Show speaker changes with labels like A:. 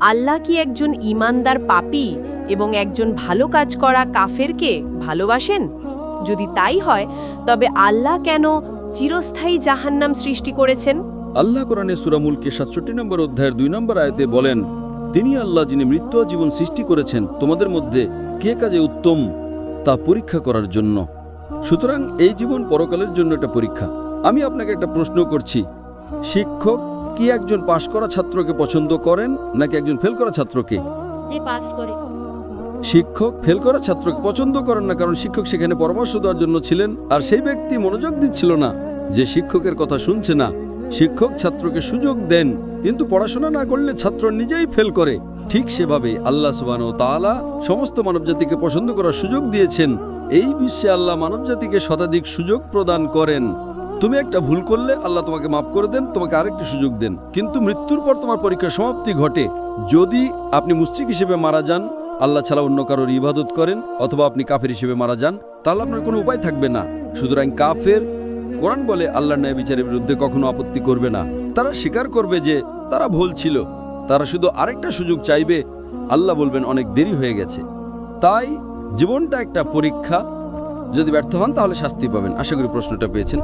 A: আল্লাহ কি একজন ইমানদার পাপী এবং একজন ভালো কাজ করা কাফেরকে ভালোবাসেন? যদি তাই হয়, তবে আল্লাহ কেন চিরস্থায়ী জাহান্নাম সৃষ্টি করেছেন?
B: আল্লাহ কোরআনে সুরামুলকে সাতষট্টি নম্বর অধ্যায়ের দুই নম্বর আয়তে বলেন, তিনি আল্লাহ যিনি মৃত্যু জীবন সৃষ্টি করেছেন, তোমাদের মধ্যে কে কাজে উত্তম তা পরীক্ষা করার জন্য? সুতরাং এই জীবন পরকালের জন্য একটা পরীক্ষা। আমি আপনাকে একটা প্রশ্ন করছি। শিক্ষক কি একজন পাশ করা ছাত্রকে পছন্দ করেন নাকি একজন ফেল করা ছাত্রকে?
C: যে পাস করে।
B: শিক্ষক ফেল করা ছাত্রকে পছন্দ করেন না কারণ শিক্ষক সেখানে পরামর্শ দেওয়ার জন্য ছিলেন আর সেই ব্যক্তি মনোযোগ দিচ্ছিল না যে শিক্ষকের কথা শুনছে না। শিক্ষক ছাত্রকে সুযোগ দেন কিন্তু পড়াশোনা না করলে ছাত্র নিজেই ফেল করে। ঠিক সেভাবে আল্লাহ সুবান ও তাআলা সমস্ত মানবজাতিকে পছন্দ করার সুযোগ দিয়েছেন। এই বিশ্বে আল্লাহ মানবজাতিকে শতাধিক সুযোগ প্রদান করেন। তুমি একটা ভুল করলে আল্লাহ তোমাকে মাফ করে দেন, তোমাকে আরেকটি সুযোগ দেন। কিন্তু মৃত্যুর পর তোমার পরীক্ষার সমাপ্তি ঘটে। যদি আপনি মুসিক হিসেবে মারা যান, আল্লাহ ছাড়া অন্য কারোর ইবাদত করেন অথবা আপনি কাফের হিসেবে মারা যান, তাহলে আপনার কোনো উপায় থাকবে না। সুতরাং কাফের, কোরআন বলে আল্লাহর ন্যায় বিচারের বিরুদ্ধে কখনো আপত্তি করবে না। তারা স্বীকার করবে যে তারা ভুল ছিল। তারা শুধু আরেকটা সুযোগ চাইবে, আল্লাহ বলবেন অনেক দেরি হয়ে গেছে। তাই জীবনটা একটা পরীক্ষা। যদি ব্যর্থ হন তাহলে শাস্তি পাবেন। আশা করি প্রশ্নটা পেয়েছেন।